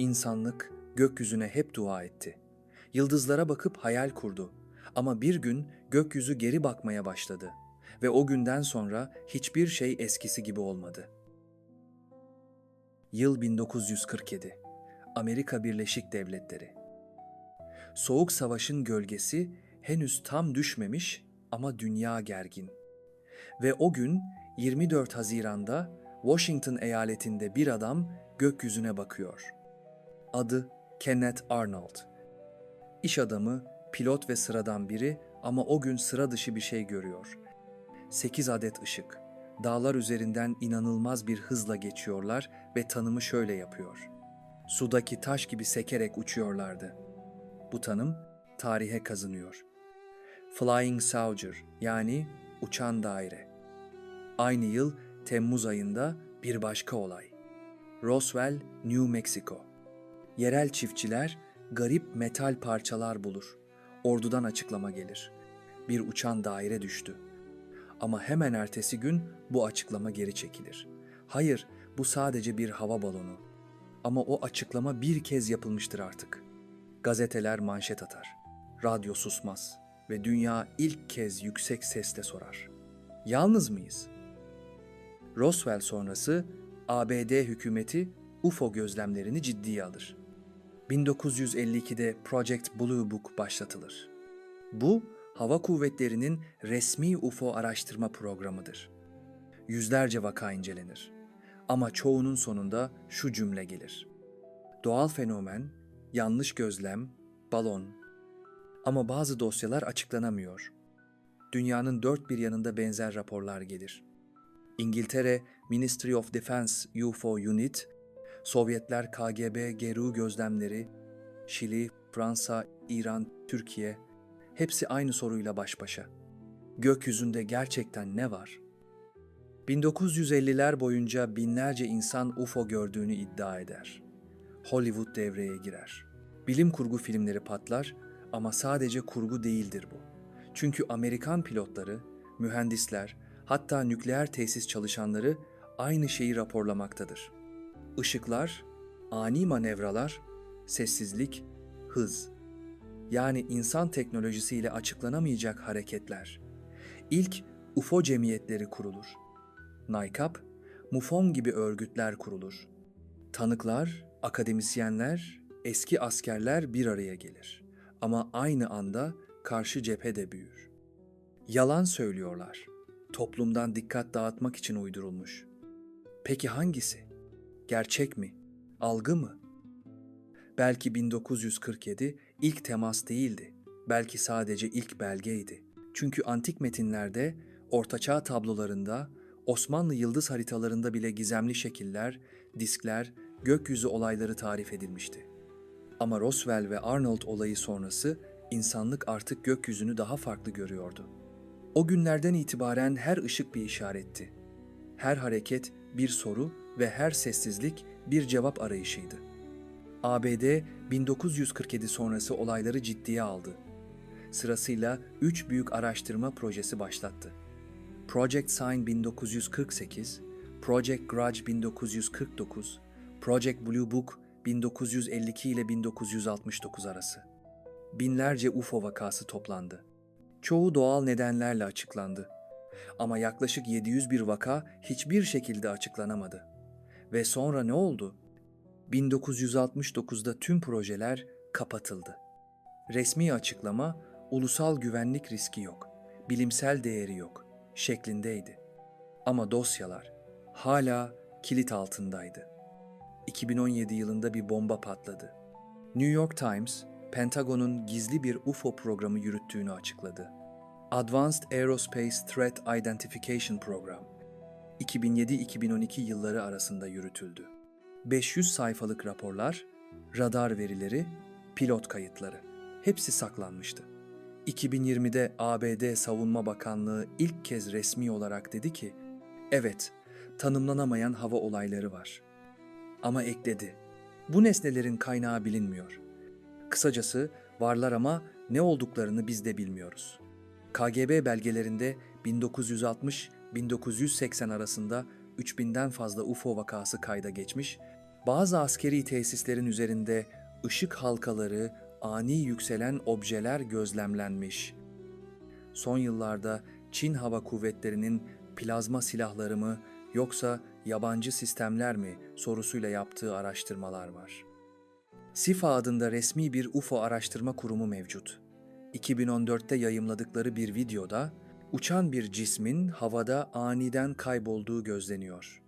İnsanlık gökyüzüne hep dua etti. Yıldızlara bakıp hayal kurdu. Ama bir gün gökyüzü geri bakmaya başladı ve o günden sonra hiçbir şey eskisi gibi olmadı. Yıl 1947. Amerika Birleşik Devletleri. Soğuk Savaş'ın gölgesi henüz tam düşmemiş ama dünya gergin. Ve o gün 24 Haziran'da Washington eyaletinde bir adam gökyüzüne bakıyor. Adı Kenneth Arnold. İş adamı, pilot ve sıradan biri ama o gün sıra dışı bir şey görüyor. 8 adet ışık. Dağlar üzerinden inanılmaz bir hızla geçiyorlar ve tanımı şöyle yapıyor. Sudaki taş gibi sekerek uçuyorlardı. Bu tanım tarihe kazınıyor. Flying Saucer yani uçan daire. Aynı yıl Temmuz ayında bir başka olay. Roswell, New Mexico. Yerel çiftçiler garip metal parçalar bulur. Ordudan açıklama gelir. Bir uçan daire düştü. Ama hemen ertesi gün bu açıklama geri çekilir. Hayır, bu sadece bir hava balonu. Ama o açıklama bir kez yapılmıştır artık. Gazeteler manşet atar. Radyo susmaz ve dünya ilk kez yüksek sesle sorar. Yalnız mıyız? Roswell sonrası ABD hükümeti UFO gözlemlerini ciddiye alır. 1952'de Project Blue Book başlatılır. Bu, hava kuvvetlerinin resmi UFO araştırma programıdır. Yüzlerce vaka incelenir. Ama çoğunun sonunda şu cümle gelir. Doğal fenomen, yanlış gözlem, balon. Ama bazı dosyalar açıklanamıyor. Dünyanın dört bir yanında benzer raporlar gelir. İngiltere Ministry of Defense UFO Unit, Sovyetler KGB GRU gözlemleri, Şili, Fransa, İran, Türkiye hepsi aynı soruyla baş başa. Gökyüzünde gerçekten ne var? 1950'ler boyunca binlerce insan UFO gördüğünü iddia eder. Hollywood devreye girer. Bilim kurgu filmleri patlar ama sadece kurgu değildir bu. Çünkü Amerikan pilotları, mühendisler, hatta nükleer tesis çalışanları aynı şeyi raporlamaktadır. Işıklar, ani manevralar, sessizlik, hız. Yani insan teknolojisiyle açıklanamayacak hareketler. İlk UFO cemiyetleri kurulur. NICAP, MUFON gibi örgütler kurulur. Tanıklar, akademisyenler, eski askerler bir araya gelir. Ama aynı anda karşı cephe de büyür. Yalan söylüyorlar. Toplumdan dikkat dağıtmak için uydurulmuş. Peki hangisi? Gerçek mi? Algı mı? Belki 1947 ilk temas değildi. Belki sadece ilk belgeydi. Çünkü antik metinlerde, ortaçağ tablolarında, Osmanlı yıldız haritalarında bile gizemli şekiller, diskler, gökyüzü olayları tarif edilmişti. Ama Roswell ve Arnold olayı sonrası insanlık artık gökyüzünü daha farklı görüyordu. O günlerden itibaren her ışık bir işaretti. Her hareket bir soru ve her sessizlik bir cevap arayışıydı. ABD 1947 sonrası olayları ciddiye aldı. Sırasıyla üç büyük araştırma projesi başlattı. Project Sign 1948, Project Grudge 1949, Project Blue Book 1952 ile 1969 arası. Binlerce UFO vakası toplandı. Çoğu doğal nedenlerle açıklandı. Ama yaklaşık 701 vaka hiçbir şekilde açıklanamadı. Ve sonra ne oldu? 1969'da tüm projeler kapatıldı. Resmi açıklama ulusal güvenlik riski yok, bilimsel değeri yok şeklindeydi. Ama dosyalar hala kilit altındaydı. 2017 yılında bir bomba patladı. New York Times, Pentagon'un gizli bir UFO programı yürüttüğünü açıkladı. Advanced Aerospace Threat Identification Program 2007-2012 yılları arasında yürütüldü. 500 sayfalık raporlar, radar verileri, pilot kayıtları hepsi saklanmıştı. 2020'de ABD Savunma Bakanlığı ilk kez resmi olarak dedi ki, evet, tanımlanamayan hava olayları var. Ama ekledi, bu nesnelerin kaynağı bilinmiyor. Kısacası varlar ama ne olduklarını biz de bilmiyoruz. KGB belgelerinde 1960-1980 arasında 3000'den fazla UFO vakası kayda geçmiş Bazı askeri tesislerin üzerinde ışık halkaları, ani yükselen objeler gözlemlenmiş. Son yıllarda Çin Hava Kuvvetleri'nin plazma silahları mı yoksa yabancı sistemler mi sorusuyla yaptığı araştırmalar var. SIFA adında resmi bir UFO araştırma kurumu mevcut. 2014'te yayımladıkları bir videoda uçan bir cismin havada aniden kaybolduğu gözleniyor.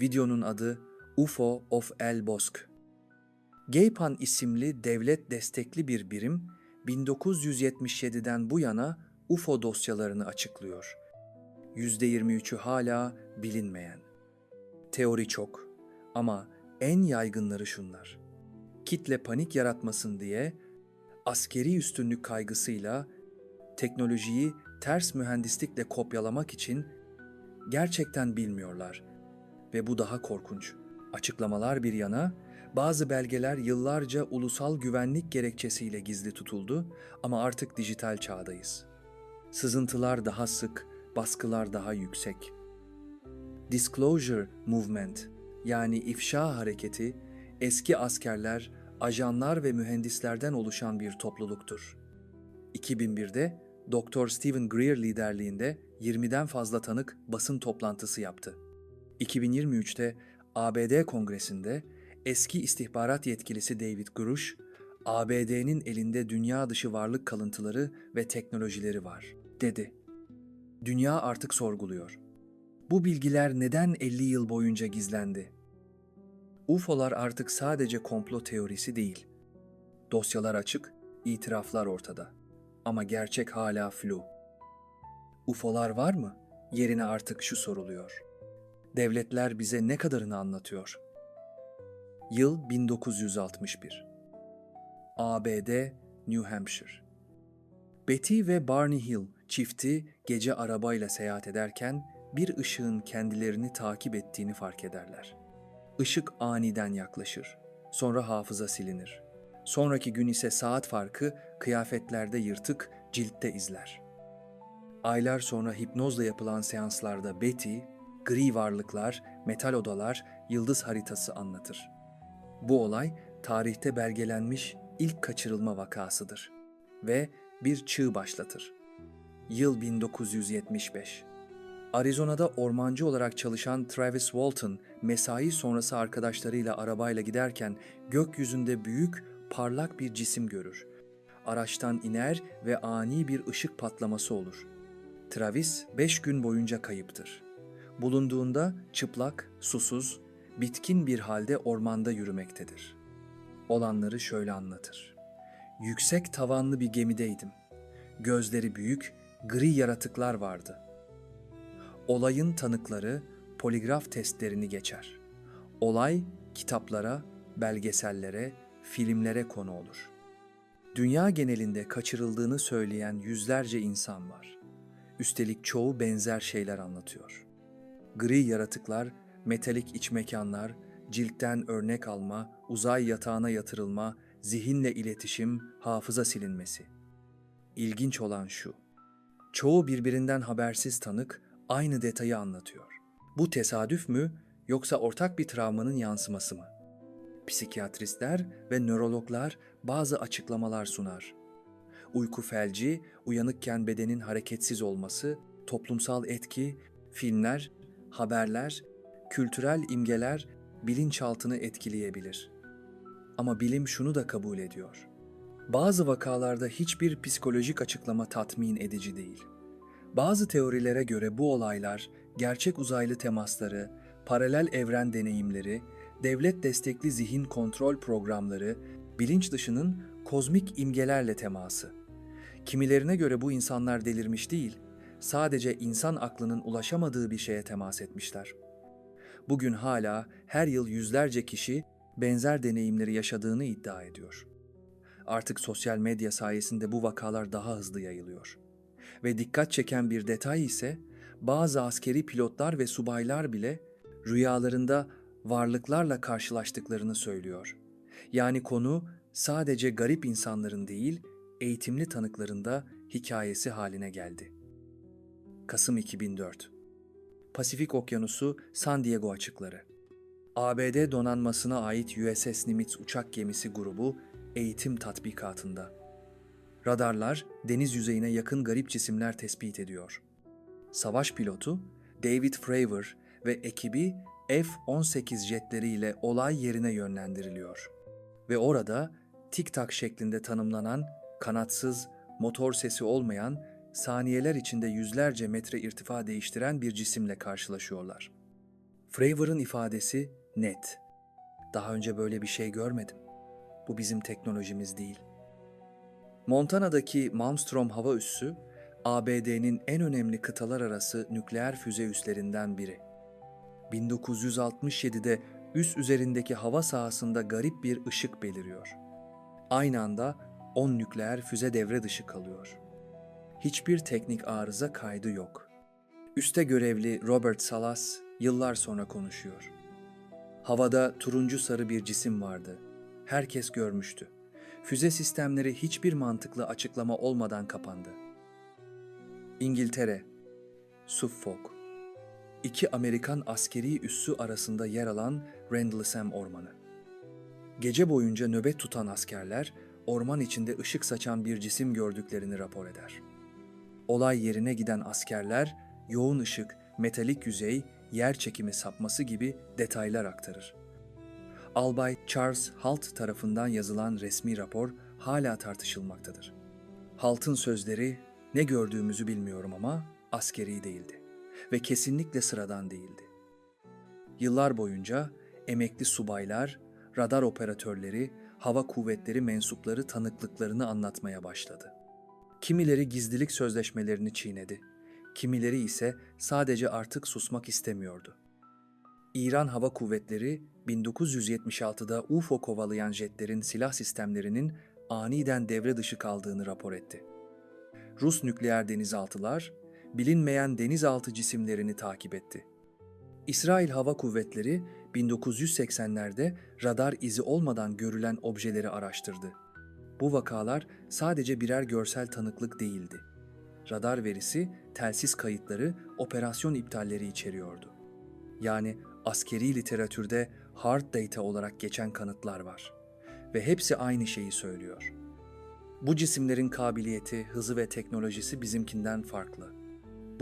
Videonun adı UFO of El Bosk. Geypan isimli devlet destekli bir birim 1977'den bu yana UFO dosyalarını açıklıyor. %23'ü hala bilinmeyen. Teori çok ama en yaygınları şunlar. Kitle panik yaratmasın diye askeri üstünlük kaygısıyla teknolojiyi ters mühendislikle kopyalamak için gerçekten bilmiyorlar ve bu daha korkunç. Açıklamalar bir yana, bazı belgeler yıllarca ulusal güvenlik gerekçesiyle gizli tutuldu ama artık dijital çağdayız. Sızıntılar daha sık, baskılar daha yüksek. Disclosure Movement yani ifşa hareketi eski askerler, ajanlar ve mühendislerden oluşan bir topluluktur. 2001'de Dr. Stephen Greer liderliğinde 20'den fazla tanık basın toplantısı yaptı. 2023'te ABD Kongresi'nde eski istihbarat yetkilisi David Grush, ABD'nin elinde dünya dışı varlık kalıntıları ve teknolojileri var, dedi. Dünya artık sorguluyor. Bu bilgiler neden 50 yıl boyunca gizlendi? UFO'lar artık sadece komplo teorisi değil. Dosyalar açık, itiraflar ortada. Ama gerçek hala flu. UFO'lar var mı? Yerine artık şu soruluyor. Devletler bize ne kadarını anlatıyor? Yıl 1961. ABD, New Hampshire. Betty ve Barney Hill çifti gece arabayla seyahat ederken bir ışığın kendilerini takip ettiğini fark ederler. Işık aniden yaklaşır. Sonra hafıza silinir. Sonraki gün ise saat farkı kıyafetlerde yırtık, ciltte izler. Aylar sonra hipnozla yapılan seanslarda Betty, gri varlıklar, metal odalar, yıldız haritası anlatır. Bu olay tarihte belgelenmiş ilk kaçırılma vakasıdır ve bir çığ başlatır. Yıl 1975. Arizona'da ormancı olarak çalışan Travis Walton, mesai sonrası arkadaşlarıyla arabayla giderken gökyüzünde büyük, parlak bir cisim görür. Araçtan iner ve ani bir ışık patlaması olur. Travis beş gün boyunca kayıptır. Bulunduğunda çıplak, susuz, bitkin bir halde ormanda yürümektedir. Olanları şöyle anlatır. Yüksek tavanlı bir gemideydim. Gözleri büyük, gri yaratıklar vardı. Olayın tanıkları poligraf testlerini geçer. Olay kitaplara, belgesellere, filmlere konu olur. Dünya genelinde kaçırıldığını söyleyen yüzlerce insan var. Üstelik çoğu benzer şeyler anlatıyor. Gri yaratıklar, metalik iç mekanlar, ciltten örnek alma, uzay yatağına yatırılma, zihinle iletişim, hafıza silinmesi. İlginç olan şu. Çoğu birbirinden habersiz tanık aynı detayı anlatıyor. Bu tesadüf mü yoksa ortak bir travmanın yansıması mı? Psikiyatristler ve nörologlar bazı açıklamalar sunar. Uyku felci, uyanıkken bedenin hareketsiz olması, toplumsal etki, filmler, haberler, kültürel imgeler bilinçaltını etkileyebilir. Ama bilim şunu da kabul ediyor. Bazı vakalarda hiçbir psikolojik açıklama tatmin edici değil. Bazı teorilere göre bu olaylar gerçek uzaylı temasları, paralel evren deneyimleri, devlet destekli zihin kontrol programları, bilinç dışının kozmik imgelerle teması. Kimilerine göre bu insanlar delirmiş değil, sadece insan aklının ulaşamadığı bir şeye temas etmişler. Bugün hala her yıl yüzlerce kişi benzer deneyimleri yaşadığını iddia ediyor. Artık sosyal medya sayesinde bu vakalar daha hızlı yayılıyor. Ve dikkat çeken bir detay ise bazı askeri pilotlar ve subaylar bile rüyalarında varlıklarla karşılaştıklarını söylüyor. Yani konu sadece garip insanların değil, eğitimli tanıkların da hikayesi haline geldi. Kasım 2004 Pasifik Okyanusu San Diego açıkları ABD donanmasına ait USS Nimitz uçak gemisi grubu eğitim tatbikatında. Radarlar deniz yüzeyine yakın garip cisimler tespit ediyor. Savaş pilotu David Fravor ve ekibi F-18 jetleriyle olay yerine yönlendiriliyor. Ve orada tik-tak şeklinde tanımlanan, kanatsız, motor sesi olmayan, saniyeler içinde yüzlerce metre irtifa değiştiren bir cisimle karşılaşıyorlar. Fravor'ın ifadesi net. Daha önce böyle bir şey görmedim. Bu bizim teknolojimiz değil. Montana'daki Malmstrom hava üssü, ABD'nin en önemli kıtalar arası nükleer füze üslerinden biri. 1967'de üs üzerindeki hava sahasında garip bir ışık beliriyor. Aynı anda 10 nükleer füze devre dışı kalıyor. Hiçbir teknik arıza kaydı yok. Üste görevli Robert Salas yıllar sonra konuşuyor. Havada turuncu sarı bir cisim vardı. Herkes görmüştü. Füze sistemleri hiçbir mantıklı açıklama olmadan kapandı. İngiltere, Suffolk, iki Amerikan askeri üssü arasında yer alan Rendlesham Ormanı. Gece boyunca nöbet tutan askerler orman içinde ışık saçan bir cisim gördüklerini rapor eder. Olay yerine giden askerler yoğun ışık, metalik yüzey, yer çekimi sapması gibi detaylar aktarır. Albay Charles Halt tarafından yazılan resmi rapor hala tartışılmaktadır. Halt'ın sözleri ne gördüğümüzü bilmiyorum ama askeri değildi ve kesinlikle sıradan değildi. Yıllar boyunca emekli subaylar, radar operatörleri, hava kuvvetleri mensupları tanıklıklarını anlatmaya başladı. Kimileri gizlilik sözleşmelerini çiğnedi, kimileri ise sadece artık susmak istemiyordu. İran Hava Kuvvetleri 1976'da UFO kovalayan jetlerin silah sistemlerinin aniden devre dışı kaldığını rapor etti. Rus nükleer denizaltılar bilinmeyen denizaltı cisimlerini takip etti. İsrail Hava Kuvvetleri 1980'lerde radar izi olmadan görülen objeleri araştırdı. Bu vakalar sadece birer görsel tanıklık değildi. Radar verisi, telsiz kayıtları, operasyon iptalleri içeriyordu. Yani askeri literatürde hard data olarak geçen kanıtlar var. Ve hepsi aynı şeyi söylüyor. Bu cisimlerin kabiliyeti, hızı ve teknolojisi bizimkinden farklı.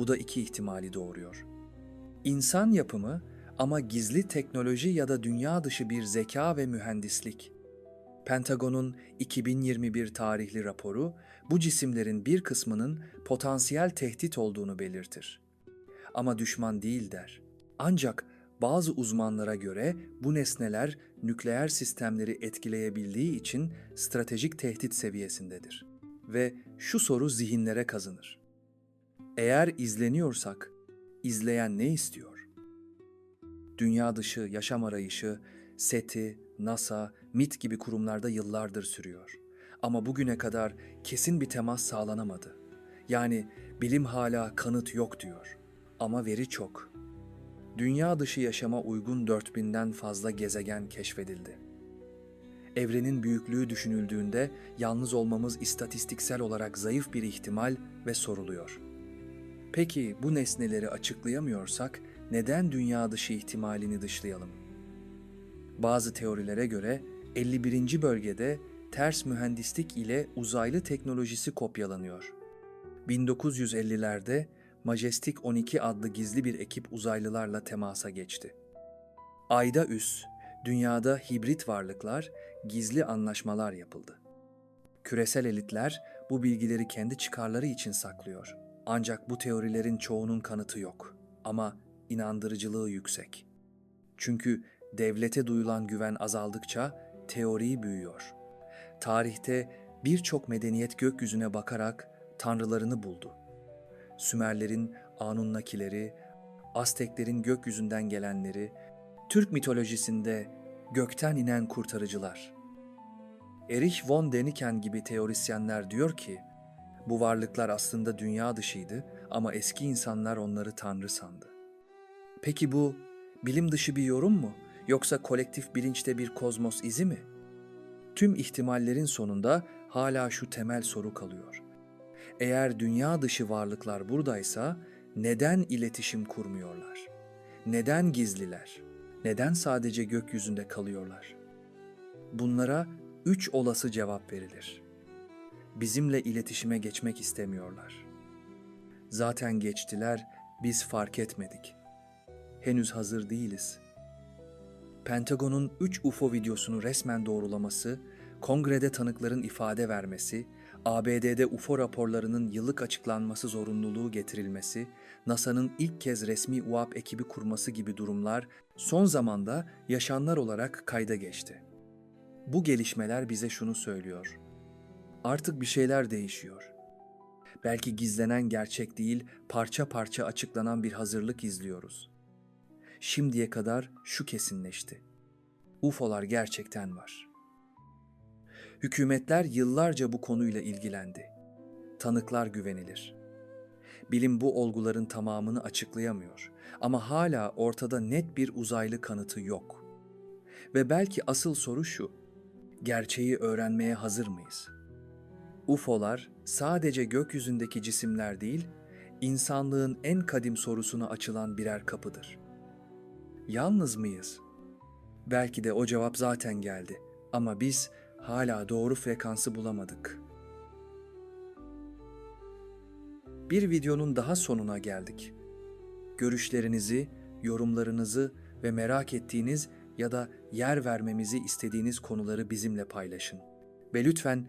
Bu da iki ihtimali doğuruyor. İnsan yapımı ama gizli teknoloji ya da dünya dışı bir zeka ve mühendislik. Pentagon'un 2021 tarihli raporu bu cisimlerin bir kısmının potansiyel tehdit olduğunu belirtir. Ama düşman değil der. Ancak bazı uzmanlara göre bu nesneler nükleer sistemleri etkileyebildiği için stratejik tehdit seviyesindedir. Ve şu soru zihinlere kazınır. Eğer izleniyorsak, izleyen ne istiyor? Dünya dışı yaşam arayışı, SETI, NASA, MIT gibi kurumlarda yıllardır sürüyor. Ama bugüne kadar kesin bir temas sağlanamadı. Yani bilim hala kanıt yok diyor. Ama veri çok. Dünya dışı yaşama uygun 4000'den fazla gezegen keşfedildi. Evrenin büyüklüğü düşünüldüğünde yalnız olmamız istatistiksel olarak zayıf bir ihtimal ve soruluyor. Peki bu nesneleri açıklayamıyorsak neden dünya dışı ihtimalini dışlayalım? Bazı teorilere göre 51. bölgede ters mühendislik ile uzaylı teknolojisi kopyalanıyor. 1950'lerde Majestic 12 adlı gizli bir ekip uzaylılarla temasa geçti. Ayda üs, dünyada hibrit varlıklar, gizli anlaşmalar yapıldı. Küresel elitler bu bilgileri kendi çıkarları için saklıyor. Ancak bu teorilerin çoğunun kanıtı yok ama inandırıcılığı yüksek. Çünkü devlete duyulan güven azaldıkça teori büyüyor. Tarihte birçok medeniyet gökyüzüne bakarak tanrılarını buldu. Sümerlerin Anunnakileri, Azteklerin gökyüzünden gelenleri, Türk mitolojisinde gökten inen kurtarıcılar. Erich von Däniken gibi teorisyenler diyor ki, bu varlıklar aslında dünya dışıydı ama eski insanlar onları tanrı sandı. Peki bu bilim dışı bir yorum mu yoksa kolektif bilinçte bir kozmos izi mi? Tüm ihtimallerin sonunda hala şu temel soru kalıyor. Eğer dünya dışı varlıklar buradaysa neden iletişim kurmuyorlar? Neden gizliler? Neden sadece gökyüzünde kalıyorlar? Bunlara üç olası cevap verilir. Bizimle iletişime geçmek istemiyorlar. Zaten geçtiler, biz fark etmedik. Henüz hazır değiliz. Pentagon'un 3 UFO videosunu resmen doğrulaması, kongrede tanıkların ifade vermesi, ABD'de UFO raporlarının yıllık açıklanması zorunluluğu getirilmesi, NASA'nın ilk kez resmi UAP ekibi kurması gibi durumlar son zamanda yaşanlar olarak kayda geçti. Bu gelişmeler bize şunu söylüyor. Artık bir şeyler değişiyor. Belki gizlenen gerçek değil, parça parça açıklanan bir hazırlık izliyoruz. Şimdiye kadar şu kesinleşti. UFO'lar gerçekten var. Hükümetler yıllarca bu konuyla ilgilendi. Tanıklar güvenilir. Bilim bu olguların tamamını açıklayamıyor ama hala ortada net bir uzaylı kanıtı yok. Ve belki asıl soru şu. Gerçeği öğrenmeye hazır mıyız? UFO'lar sadece gökyüzündeki cisimler değil, insanlığın en kadim sorusuna açılan birer kapıdır. Yalnız mıyız? Belki de o cevap zaten geldi ama biz hala doğru frekansı bulamadık. Bir videonun daha sonuna geldik. Görüşlerinizi, yorumlarınızı ve merak ettiğiniz ya da yer vermemizi istediğiniz konuları bizimle paylaşın. Ve lütfen